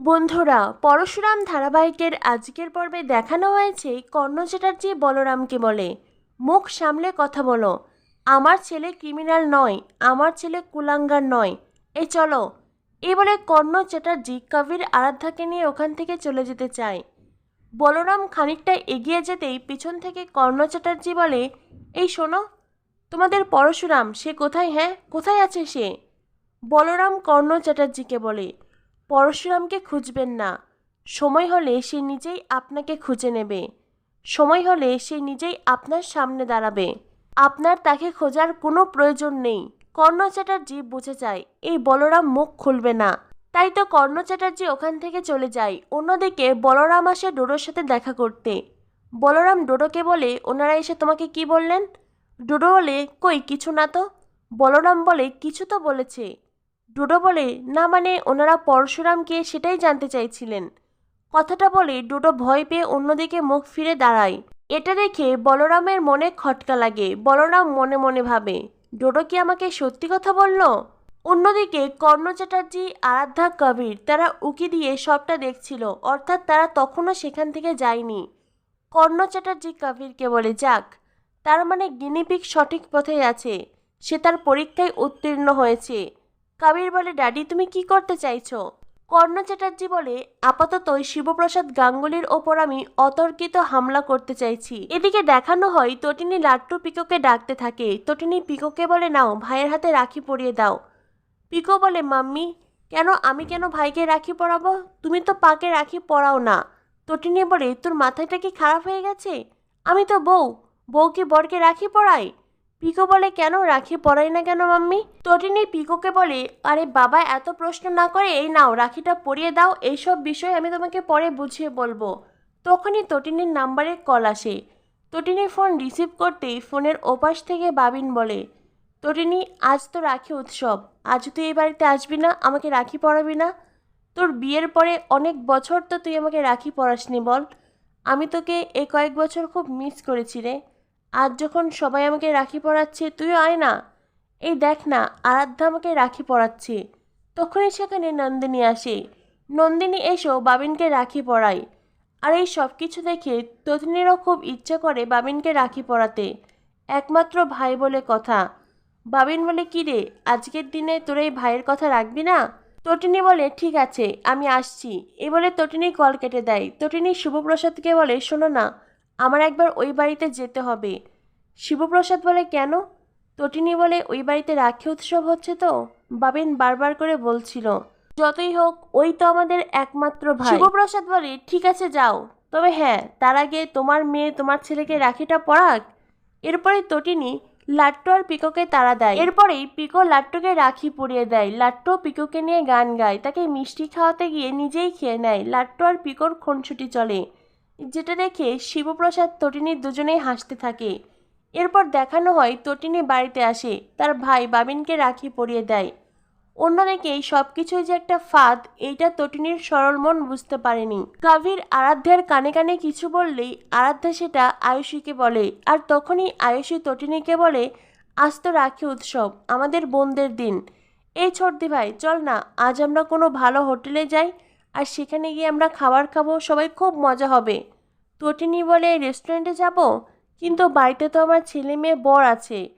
বন্ধুরা, পরশুরাম ধারাবাহিকের আজকের পর্বে দেখানো হয়েছে কর্ণ চ্যাটার্জি বলরামকে বলে। মুখ সামলে কথা বলো। আমার ছেলে ক্রিমিনাল নয়, আমার ছেলে কুলাঙ্গার নয়। এই চলো এই বলে কর্ণ চ্যাটার্জি কবির আরাধ্যাকে নিয়ে ওখান থেকে চলে যেতে চায়। বলরাম খানিকটা এগিয়ে যেতেই পিছন থেকে কর্ণ চ্যাটার্জি বলে, এই শোনো, তোমাদের পরশুরাম, সে কোথায় হ্যাঁ? কোথায় আছে সে? বলরাম কর্ণ চ্যাটার্জিকে বলে পরশুরামকে খুঁজবেন না। সময় হলে সে নিজেই আপনাকে খুঁজে নেবে। সময় হলে সে নিজেই আপনার সামনে দাঁড়াবে। আপনার তাকে খোঁজার কোনো প্রয়োজন নেই। কর্ণ চ্যাটার্জি বুঝে যায়, এই বলরাম মুখ খুলবে না। তাই তো কর্ণ চ্যাটার্জি ওখান থেকে চলে যায়, অন্যদিকে বলরাম আসে ডোডোর সাথে দেখা করতে। বলরাম ডোডোকে বলে, ওনারা এসে তোমাকে কি বললেন? ডোডো বলে, কই, কিছু না তো? বলরাম বলে, কিছু তো বলেছে। ডোডো বলে, না মানে ওনারা পরশুরামকে সেটাই জানতে চাইছিলেন। কথাটা বলে ডোডো ভয় পেয়ে অন্যদিকে মুখ ফিরে দাঁড়ায়। এটা দেখে বলরামের মনে খটকা লাগে, বলরাম মনে মনে ভাবে, ডোডো কি আমাকে সত্যি কথা বলল? অন্যদিকে কর্ণ চ্যাটার্জি, আরাধ্যা, কবির, তারা উকি দিয়ে সবটা দেখছিল, অর্থাৎ তারা তখনও সেখান থেকে যায়নি। কর্ণ চ্যাটার্জি, কবিরকে বলে, যাক, তার মানে গিনিপিক সঠিক পথে আছে, সে তার পরীক্ষায় উত্তীর্ণ হয়েছে। কবির বলে ড্যাডি তুমি কি করতে চাইছো? কর্ণ চ্যাটার্জি বলে আপাতত শিবপ্রসাদ গাঙ্গুলির ওপর আমি অতর্কিত হামলা করতে চাইছি। এদিকে দেখানো হয়, তটিনী লাট্টু পিকোকে ডাকতে থাকে। তটিনী পিকোকে বলে, নাও, ভাইয়ের হাতে রাখি পরিয়ে দাও। পিকো বলে, মাম্মি, কেন, আমি কেন ভাইকে রাখি পরাবো? তুমি তো পাকে রাখি পরাও না। তটিনী বলে, তোর মাথাটা কি খারাপ হয়ে গেছে? আমি তো বউ। বউ কি বরকে রাখি পরাই? পিকো বলে, কেন? রাখি পরাই না কেন মাম্মি? তটিনী পিকোকে বলে, আরে বাবা, এত প্রশ্ন না করে এই নাও, রাখিটা পরিয়ে দাও, এইসব বিষয় আমি তোমাকে পরে বুঝিয়ে বলব। তখনই তটিনীর নাম্বারে কল আসে। তটিনী ফোন রিসিভ করতেই ফোনের ওপাশ থেকে বাবিন বলে তটিনী আজ তো রাখি উৎসব, আজ তুই এই বাড়িতে আসবি না? আমাকে রাখি পরাবি না? তোর বিয়ের পরে অনেক বছর তো তুই আমাকে রাখি পরাসনি বল। আমি তোকে এই কয়েক বছর খুব মিস করেছি রে। আজ যখন সবাই আমাকে রাখি পরাচ্ছে, তুইও আয় না। এই দেখ না, আরাধ্যা আমাকে রাখি পরাচ্ছে। তখনই সেখানে নন্দিনী আসে। নন্দিনী এসো বাবিনকে রাখি পরায় আর এই সব কিছু দেখে তথিনীরও খুব ইচ্ছে করে বাবিনকে রাখি পরাতে। একমাত্র ভাই বলে কথা। বাবিন বলে, কি রে, আজকের দিনে তোর এই ভাইয়ের কথা রাখবি না? তটিনী বলে, ঠিক আছে, আমি আসছি। এ বলে তটিনী কল কেটে দেয়। তটিনী শুভপ্রসাদকে বলে, শোনো না আমার একবার ওই বাড়িতে যেতে হবে। শিবপ্রসাদ বলে, কেন? তটিনী বলে, ওই বাড়িতে রাখি উৎসব হচ্ছে তো? বাবিন বারবার করে বলছিল, যতই হোক, ওই তো আমাদের একমাত্র ভাই। শিবপ্রসাদ বলে, ঠিক আছে, যাও। তবে হ্যাঁ তার আগে তোমার মেয়ে, তোমার ছেলেকে রাখিটা পরাক। এরপরে তটিনী লাট্টু আর পিকোকে তাড়া দেয়। এরপরেই পিকো লাট্টুকে রাখি পরিয়ে দেয়। লাট্টু পিকোকে নিয়ে গান গায়। তাকে মিষ্টি খাওয়াতে গিয়ে নিজেই খেয়ে নেয়। লাট্টু আর পিকোর খুনছুটি চলে। যেটা দেখে শিবপ্রসাদ তটিনী দুজনেই হাসতে থাকে। এরপর দেখানো হয় তটিনী বাড়িতে আসে, তার ভাই বাবিনকে রাখি পরিয়ে দেয়। অন্যদিকে সব কিছুই যে একটা ফাঁদ, এইটা তটিনীর সরল মন বুঝতে পারেনি। কাভির আরাধ্যার কানে কানে কিছু বললেই আরাধ্যা সেটা আয়ুষীকে বলে, আর তখনই আয়ুষী তটিনীকে বলে, আজ তো রাখি উৎসব, আমাদের বোনদের দিন। এই ছোটদি ভাই, চল না, আজ আমরা কোনো ভালো হোটেলে যাই আর সেখানে গিয়ে আমরা খাবার খাব, সবাই খুব মজা হবে। তটিনী বলে, রেস্টুরেন্টে যাব? কিন্তু বাড়িতে তো আমার ছেলে মেয়ে বর আছে।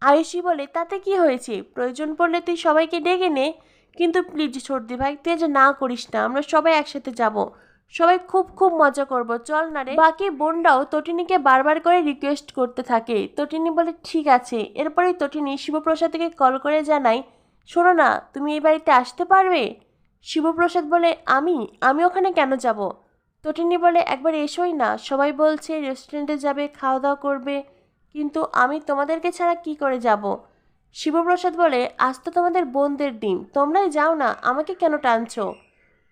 আয়ুষী বলে, তাতে কি হয়েছে? প্রয়োজন পড়লে তুই সবাইকে ডেকে নে। কিন্তু প্লিজ সর্দি ভাই, তুই যে না করিস না, আমরা সবাই একসাথে যাব। সবাই খুব খুব মজা করব। চল না রে। বাকি বোনরাও তটিনীকে বারবার করে রিকোয়েস্ট করতে থাকে। তটিনী বলে, ঠিক আছে। এরপরেই তটিনী শিবপ্রসাদকে কল করে জানায়, শোনো না, তুমি এই বাড়িতে আসতে পারবে? শিবপ্রসাদ বলে, আমি? আমি ওখানে কেন যাব? তটিনী বলে, একবার এসোই না। সবাই বলছে, রেস্টুরেন্টে যাবে খাওয়া দাওয়া করবে। কিন্তু আমি তোমাদেরকে ছাড়া কি করে যাব? শিবপ্রসাদ বলে, আজ তো তোমাদের বোনদের দিন। তোমরাই যাও না, আমাকে কেন টানছো?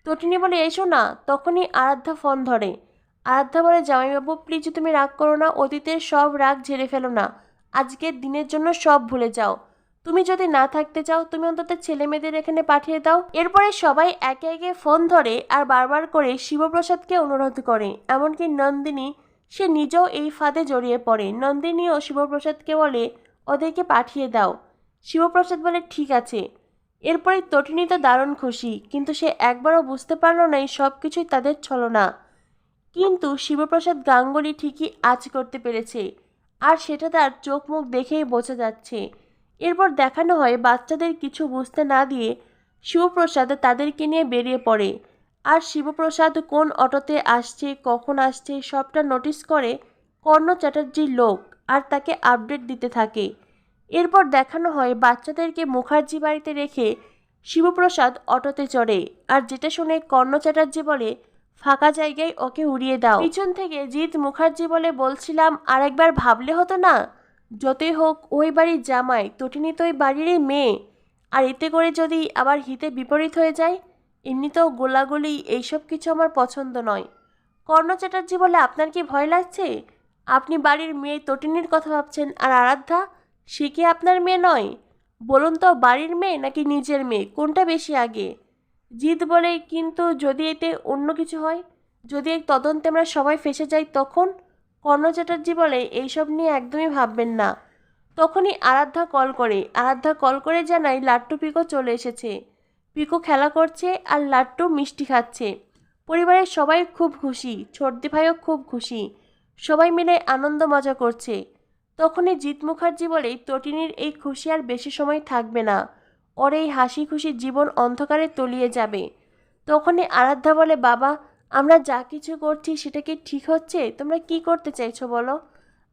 তটিনী বলে, এসো না। তখনই আরাধ্যা ফোন ধরে। আরাধ্যা বলে, জামাইবাবু প্লিজ তুমি রাগ করো না। অতীতের সব রাগ ঝেড়ে ফেলো না। আজকের দিনের জন্য সব ভুলে যাও। তুমি যদি না থাকতে চাও, তুমি অন্তত ছেলে মেয়েদের এখানে পাঠিয়ে দাও। এরপরে সবাই একে একে ফোন ধরে আর বারবার করে শিবপ্রসাদকে অনুরোধ করে। এমনকি নন্দিনী, সে নিজেও এই ফাঁদে জড়িয়ে পড়ে। নন্দিনী ও শিবপ্রসাদকে বলে, ওদেরকে পাঠিয়ে দাও। শিবপ্রসাদ বলে, ঠিক আছে। এরপরে তটিনী তো দারুণ খুশি, কিন্তু সে একবারও বুঝতে পারল না এই সব কিছুই তাদের ছলনা। কিন্তু শিবপ্রসাদ গাঙ্গুলি ঠিকই আজ করতে পেরেছে, আর সেটা তার চোখ মুখ দেখেই বোঝা যাচ্ছে। এরপর দেখানো হয় বাচ্চাদের কিছু বুঝতে না দিয়ে শিবপ্রসাদ তাদেরকে নিয়ে বেরিয়ে পড়ে। আর শিবপ্রসাদ কোন অটোতে আসছে, কখন আসছে, সবটা নোটিস করে কর্ণ চ্যাটার্জির লোক আর তাকে আপডেট দিতে থাকে। এরপর দেখানো হয় বাচ্চাদেরকে মুখার্জি বাড়িতে রেখে শিবপ্রসাদ অটোতে চড়ে। আর যেটা শুনে কর্ণ চ্যাটার্জি বলে, ফাঁকা জায়গায় ওকে উড়িয়ে দাও। পিছন থেকে জিৎ মুখার্জি বলে, বলছিলাম আর একবার ভাবলে হতো না? যতই হোক, ওই বাড়ির জামাই তটিনী তো ওই বাড়িরই মেয়ে। আর এতে করে যদি আবার হিতে বিপরীত হয়ে যায়, এমনিতেও গোলাগুলি এইসব কিছু আমার পছন্দ নয়। কর্ণ চ্যাটার্জি বলে আপনার কি ভয় লাগছে? আপনি বাড়ির মেয়ে তটিনীর কথা ভাবছেন, আর আরাধ্যা, সে কি আপনার মেয়ে নয়? বলুন তো, বাড়ির মেয়ে নাকি নিজের মেয়ে, কোনটা বেশি আগে? জিত বলে, কিন্তু যদি এতে অন্য কিছু হয়, যদি এই তদন্তে আমরা সবাই ফেসে যাই তখন? কর্ণ চ্যাটার্জি বলে, এইসব নিয়ে একদমই ভাববেন না। তখনই আরাধ্যা কল করে। আরাধ্যা কল করে জানায়, লাট্টু পিকো চলে এসেছে। পিকো খেলা করছে আর লাট্টু মিষ্টি খাচ্ছে। পরিবারের সবাই খুব খুশি ছোটদি ভাইও খুব খুশি। সবাই মিলে আনন্দ মজা করছে। তখনই জিৎ মুখার্জি বলে, তটিনীর এই খুশি আর বেশি সময় থাকবে না। ওর এই হাসি খুশি জীবন অন্ধকারে তলিয়ে যাবে। তখনই আরাধ্যা বলে, বাবা আমরা যা কিছু করছি সেটা কি ঠিক হচ্ছে? তোমরা কি করতে চাইছো বলো?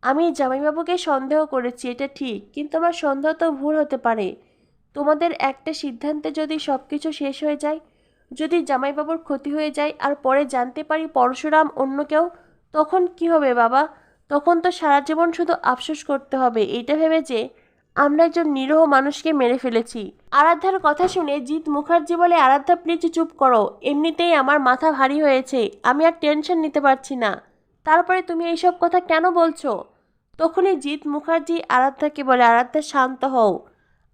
আমি জামাইবাবুকে সন্দেহ করেছি, এটা ঠিক, কিন্তু আমার সন্দেহ তো ভুল হতে পারে। তোমাদের একটা সিদ্ধান্তে যদি সব কিছু শেষ হয়ে যায়, যদি জামাইবাবুর ক্ষতি হয়ে যায় আর পরে জানতে পারি পরশুরাম অন্য কেউ, তখন কি হবে বাবা? তখন তো সারা জীবন শুধু আফসোস করতে হবে এটা ভেবে যে আমরা একজন নিরহ মানুষকে মেরে ফেলেছি। আরাধ্যার কথা শুনে জিৎ মুখার্জি বলে, আরাধ্যা প্লিজ চুপ করো। এমনিতেই আমার মাথা ভারী হয়েছে। আমি আর টেনশন নিতে পারছি না। তারপরে তুমি এইসব কথা কেন বলছো? তখনই জিৎ মুখার্জি আরাধ্যাকে বলে, আরাধ্যা, শান্ত হও।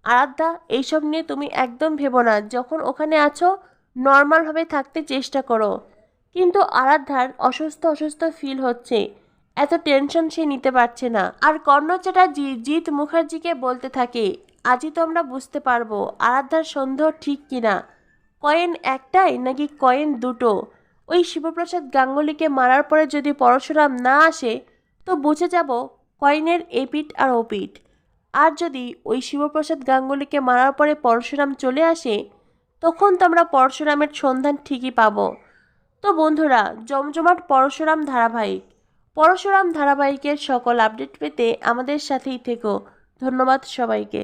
আরাধ্যা, এইসব নিয়ে তুমি একদম ভেবো না। যখন ওখানে আছো নর্মালভাবে থাকতে চেষ্টা করো। কিন্তু আরাধ্যার অসুস্থ অসুস্থ ফিল হচ্ছে। এত টেনশন সে নিতে পারছে না। আর কর্ণ চ্যাটার্জি জিৎ মুখার্জিকে বলতে থাকে, আজই তো আমরা বুঝতে পারব আরাধ্যার সন্দেহ ঠিক কিনা। কয়েন একটাই নাকি কয়েন দুটো? ওই শিবপ্রসাদ গাঙ্গুলিকে মারার পরে যদি পরশুরাম না আসে, তো বুঝে যাব কয়েনের এপিট আর ওপিট আর যদি ওই শিবপ্রসাদ গাঙ্গুলিকে মারার পরে পরশুরাম চলে আসে, তখন তো আমরা পরশুরামের সন্ধান ঠিকই পাবো। তো বন্ধুরা, জমজমাট পরশুরাম ধারাবাহিক। পরশুরাম ধারাবাহিকের সকল আপডেট পেতে আমাদের সাথেই থেকো। ধন্যবাদ সবাইকে।